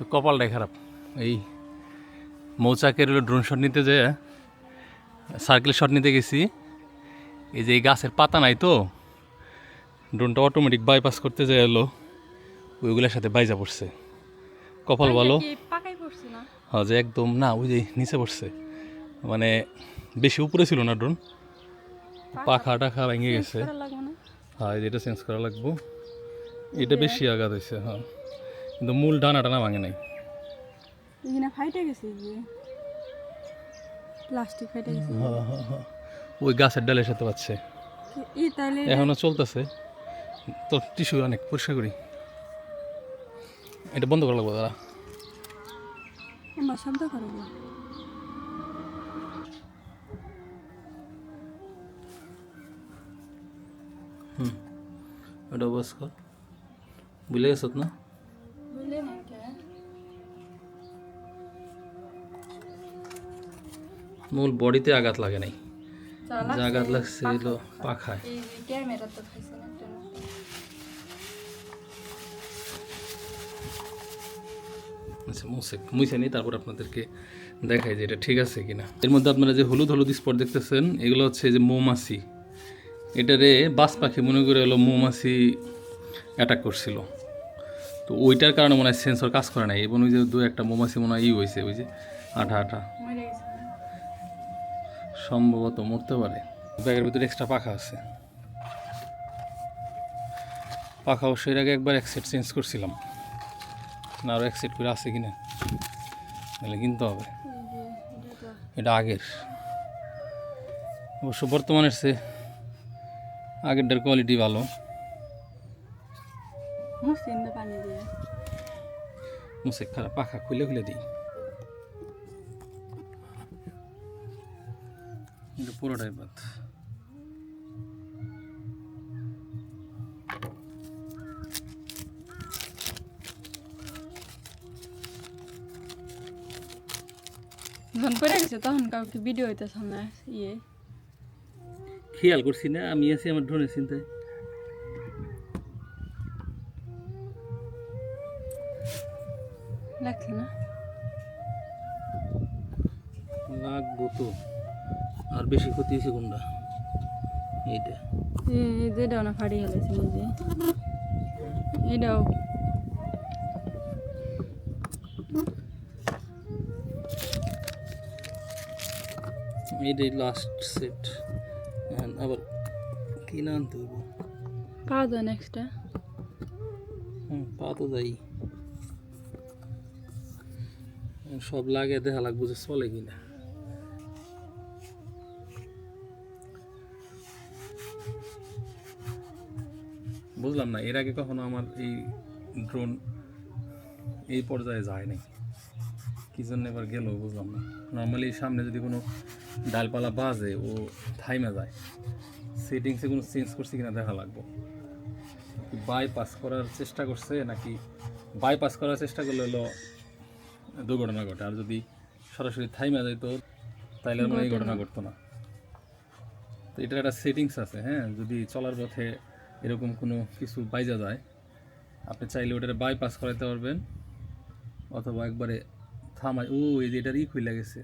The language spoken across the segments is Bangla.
তো কপালটাই খারাপ। এই মৌচাকের ড্রোন শট নিতে যে সার্কেল শট নিতে গেছি। এই যে এই গাছের পাতা নাই তো ড্রোনটা অটোমেটিক বাইপাস করতে যায় এলো ওইগুলোর সাথে বাইজা পড়ছে। কপাল ভালো? হ্যাঁ যে একদম না ওই যে নিচে পড়ছে। মানে বেশি উপরে ছিল না ড্রোন পাখা টাখা ভেঙে গেছে। হ্যাঁ এটা চেঞ্জ করা লাগবো। এটা বেশি আঘাত হয়েছে হ্যাঁ। কিন্তু মূল ডানাটা না ভাঙে নাই। এখানে ফাইটে গেছে যে। প্লাস্টিক ফাইটে গেছে। হ্যাঁ, হ্যাঁ, হ্যাঁ। ওই গাছের ডালের সাথে পাচ্ছে। এখনও চলতেছে। তো টিস্যু অনেক পরিষ্কার করি। এটা বন্ধ করা লাগবো দাদা শব্দ করব এটা বস কর বুঝলে গেছ না? মূল বডিতে আঘাত লাগে নাই। যা আঘাত লাগছে পাখায়। আচ্ছা মুছে মুছে নিই তারপর আপনাদেরকে দেখাই যে এটা ঠিক আছে কিনা। এর মধ্যে আপনারা যে হলুদ হলুদ স্পট দেখতেছেন এগুলো হচ্ছে যে মৌমাছি। এটারে বাস পাখি মনে করে হলো মৌমাছি অ্যাটাক করছিল। তো ওইটার কারণে মনে হয় সেন্সর কাজ করে নাই এবং ওই যে দু একটা মৌমাছি মনে হয় ই হয়েছে ওই যে আঠা আঠা। সম্ভবত মরতে পারে। ব্যাগের ভিতরে এক্সট্রা পাখা আছে। পাখা অবশ্যই এর আগে একবার এক সেট চেঞ্জ করছিলাম। না আরও এক সেট করে আছে কিনা? তাহলে কিনতে হবে। এটা আগের। অবশ্য বর্তমানের সে আগেরটার কোয়ালিটি ভালো। মুসে খারাপ পাখা খুলে খুলে দিই। পুরোটাই বাদ যখন পড়ে গেছে তখন কাউকে ভিডিও হইতেছে না ইয়ে খেয়াল করছি না আমি আছি আমার ড্রোনের চিন্তায় লাগছে না লাগবো তো আর বেশি ক্ষতি হয়েছে কোনটা? এইটা। এই যে না ফাড়ি গেলেছে এই যে এটাও এইটাই লাস্ট সেট আবার কিনে আনতে হইব। পাওয়া যায় নেক্সটটা হুম পা তো যাই সব লাগে দেখা লাগবো যে চলে কিনা। বুঝলাম না এর আগে কখনো আমার এই ড্রোন এই পর্যায়ে যায় নাই কি জন্য এবার গেল বুঝলাম না। নর্মালি সামনে যদি কোনো ডালপালা বাজে ও থাইমা যায়। সেটিংসে কোনো চেঞ্জ করছে কিনা দেখা লাগবো। বাইপাস করার চেষ্টা করছে নাকি বাইপাস করার চেষ্টা করলে হলো দুর্ঘটনা ঘটে। আর যদি সরাসরি থাইমা যায় তো তাইলে মানে এই ঘটনা ঘটতো না। তো এটার একটা সেটিংস আছে হ্যাঁ? যদি চলার পথে এরকম কোনো কিছু বাইজা যায়। আপনি চাইলে ওটারে বাইপাস করাইতে পারবেন অথবা একবারে থামাই। ও এই যে এটার ই খুলে গেছে।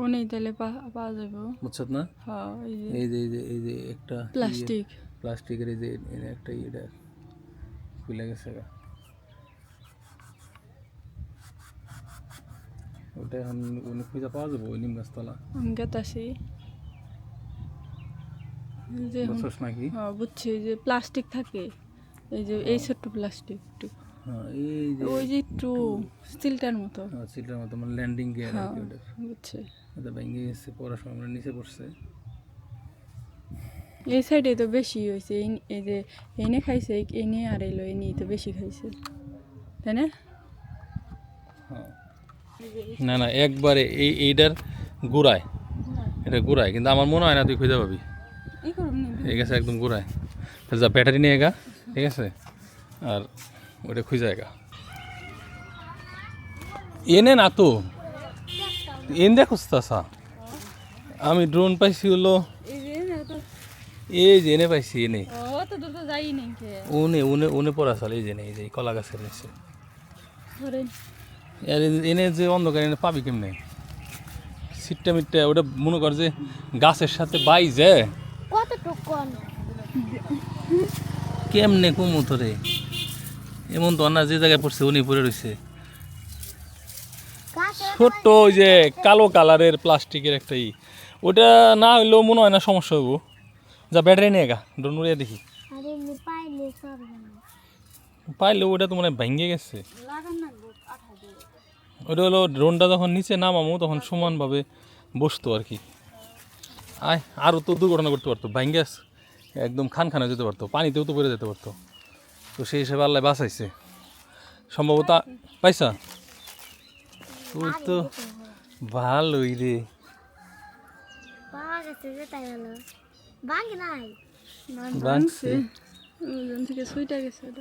ও নেই তাহলে পাওয়া যাবে বুঝছত না? হ্যাঁ এই যে। এই যে এই যে একটা প্লাস্টিক। প্লাস্টিকের এই যে একটা এটা খুলে গেছে। ওটা এখন উনি খুঁজে পাওয়া যাব ওই নিম গাছতলা আমি গেতাছি। এই যে বুঝছস নাকি হ্যাঁ বুঝছি এই যে প্লাস্টিক থাকে এই যে এই ছোট্ট প্লাস্টিক হ্যাঁ এই যে ওই যে একটু স্টিলটার মতো। সিটের মতো মানে ল্যান্ডিং গিয়ার আর হ্যাঁ কি ওটার। বুঝছি। ওটা ভেঙে গেছে পড়ার সময় আমরা নিচে পড়ছে। এই সাইডে তো বেশি হয়েছে এই এই যে এনে খাইছে এনে আর এলো এনে তো বেশি খাইছে। তাই না? হ্যাঁ। না না একবারে এই এইটার গুড়ায়। এটা গুড়ায় কিন্তু আমার মনে হয় না তুই খুঁজে পাবি। এই গেছে একদম গুড়ায়। তো যা ব্যাটারি নিয়ে গা ঠিক আছে? আর ওটা খুঁজে গা। এনে না তো। এন দেখো চাষা আমি ড্রোন পাইছি হলো। এই যে এনে পাইছি এনে। উনে উনে উনে পড়া চাল এই যে এই যে কলা গাছের নিচে। এনে যে অন্ধকার এনে পাবি কেমনে? সিটটা মিটটা ওটা মনে কর যে গাছের সাথে বাই যে। কতটুক কম কেমনে কমু তোরে? এমন তো না যে জায়গায় পড়ছে উনি পড়ে রয়েছে ছোট্ট ওই যে কালো কালারের প্লাস্টিকের একটা ই। ওটা না হইলেও মনে হয় না সমস্যা হব যা ব্যাটারি নিয়ে গা ড্রোন উড়িয়ে দেখি। পাইলে ওটা তো মনে হয় ভেঙে গেছে। ওটা হলো ড্রোনটা যখন নিচে নামামো তখন সমানভাবে বসতো আর কি। আয় আরও তো দুর্ঘটনা করতে পারতো ভেঙে একদম খান খানে যেতে পারতো পানিতেও তো পড়ে যেতে পারতো। তো সেই হিসেবে আল্লাহ বাঁচাইছে। সম্ভবত পাইছা? তুই তো ভালোই রে।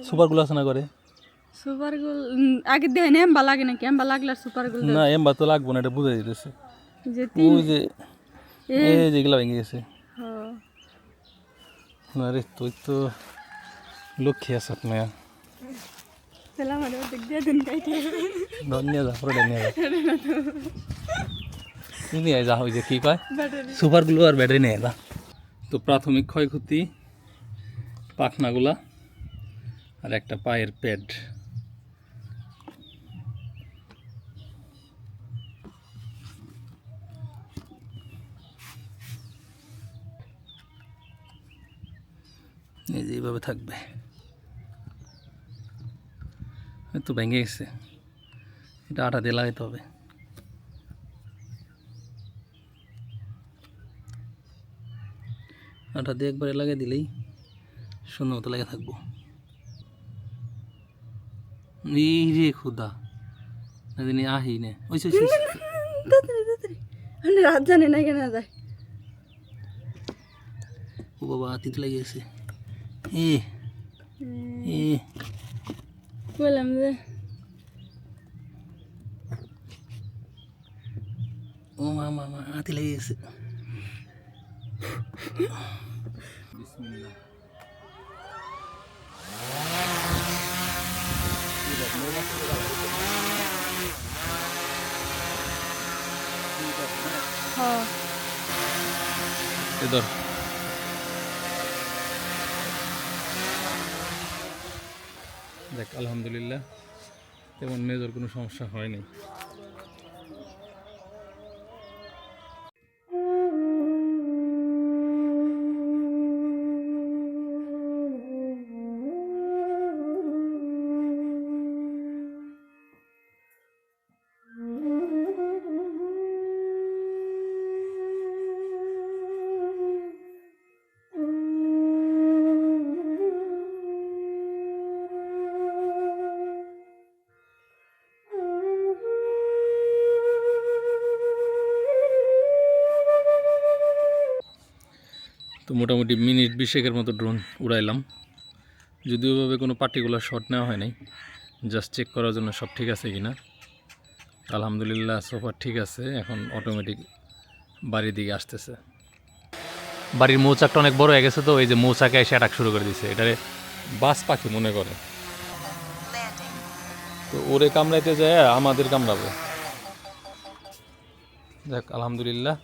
সুপারগুলো আছে না করে সুপার গোল আগে দেখেন এম্বা লাগে নাকি? এম্বা লাগলে আর সুপার গোল না এমবা তো লাগবো না এটা বুঝাই দিতেছে। যে ওই যে এই যেগুলো ভেঙে গেছে। হ আরে তুই তো লক্ষ্মী ওই যে কী ব্যাটারি। সুপার গ্লু আর ব্যাটারি নিয়ে তো প্রাথমিক ক্ষয়ক্ষতি পাখনাগুলা আর একটা পায়ের প্যাড। এই যে এইভাবে থাকবে। তো ভেঙে গেছে। এটা আটা দিয়ে লাগাইতে হবে। আটা দিয়ে একবারে লাগিয়ে দিলেই সুন্দর মতো লাগে থাকব। এই রে খুদা। আহি নে। ওই রাত জানি না কেনা যায়। ও বাবা তিত লেগে এ এ বললাম যে ও মা মা মা হাতি লেগে গেছে। হ্যাঁ এ দেখ আলহামদুলিল্লাহ তেমন মেজর কোনো সমস্যা হয়নি। মোটামুটি মিনিট বিশেকের মতো ড্রোন উড়াইলাম। যদিও ভাবে কোনো পার্টিকুলার শট নেওয়া হয় নাই। জাস্ট চেক করার জন্য সব ঠিক আছে কি না আলহামদুলিল্লাহ সোফার ঠিক আছে। এখন অটোমেটিক বাড়ির দিকে আসতেছে। বাড়ির মৌচাকটা অনেক বড় হয়ে গেছে তো, এই যে মৌচাকে এসে অ্যাটাক শুরু করে দিছে। এটারে বাস পাখি মনে করে। তো ওরে কামড়াইতে যায়, আমাদের কামড়াবে। যাক, আলহামদুলিল্লাহ।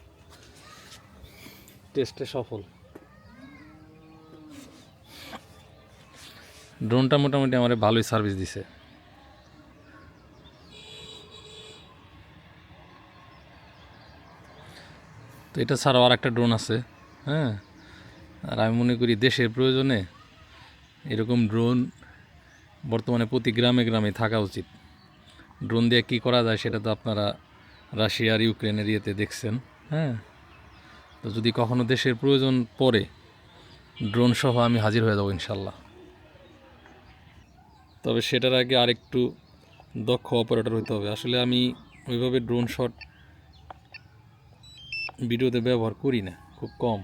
টেস্টে সফল। ড্রোনটা মোটামুটি আমার ভালোই সার্ভিস দিছে। তো এটা ছাড়াও আর একটা ড্রোন আছে হ্যাঁ? আর আমি মনে করি দেশের প্রয়োজনে এরকম ড্রোন বর্তমানে প্রতি গ্রামে গ্রামে থাকা উচিত। ড্রোন দিয়ে কী করা যায় সেটা তো আপনারা রাশিয়া আর ইউক্রেনের ইয়েতে দেখছেন হ্যাঁ? তো যদি কখনো দেশের প্রয়োজন পড়ে ড্রোন সহ আমি হাজির হয়ে যাব ইনশাল্লাহ। তবে সেটার আগে আরেকটু দক্ষ অপারেটর হতে হবে। আসলে আমি ওইভাবে ড্রোন শট ভিডিওতে ব্যবহার করি না, খুব কম।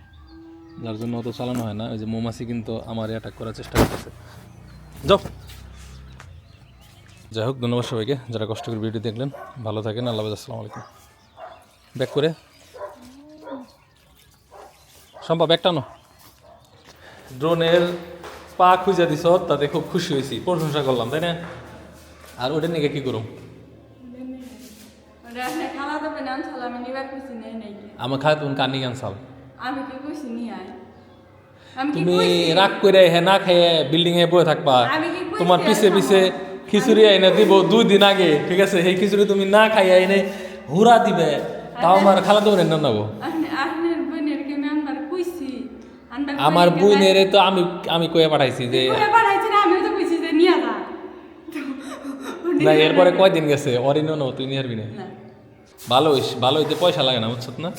যার জন্য অত চালানো হয় না। ওই যে মৌমাছি কিন্তু আমার অ্যাটাক করার চেষ্টা করতেছে। যাও। যাই হোক, ধন্যবাদ সবাইকে। যারা কষ্ট করে ভিডিও দেখলেন, ভালো থাকেন। আল্লাহ আসসালামু আলাইকুম। ব্যাক করে। সম্ভব একটা নো ড্রোনের পা খুঁজে দিছ তাতে খুব খুশি হয়েছি। প্রশংসা করলাম তাই না? আর ওটা নিয়ে কি করুম? আমার খায় তুমি কানি ক্যান্সাল আমি কি কইছি নি আয়? আমি কি তুমি রাগ করে হে না খেয়ে বিল্ডিং এ বয়ে থাকবা। তোমার পিছে পিছে খিচুড়ি এনে দিব দুই দিন আগে ঠিক আছে? সেই খিচুড়ি তুমি না খাইয়া এনে হুরা দিবে। তাও আমার খালা তো এনে নেব আপনি আপনার বোনের কে আমি আনবার কইছি আনবার আমার বুইনের তো আমি আমি কয়ে পাঠাইছি যে না এরপরে কয়দিন গেছে? অরিনও নেব তুই নিয়ে আসবি না? ভালো ভালো হইতে পয়সা লাগে না বুঝছত না?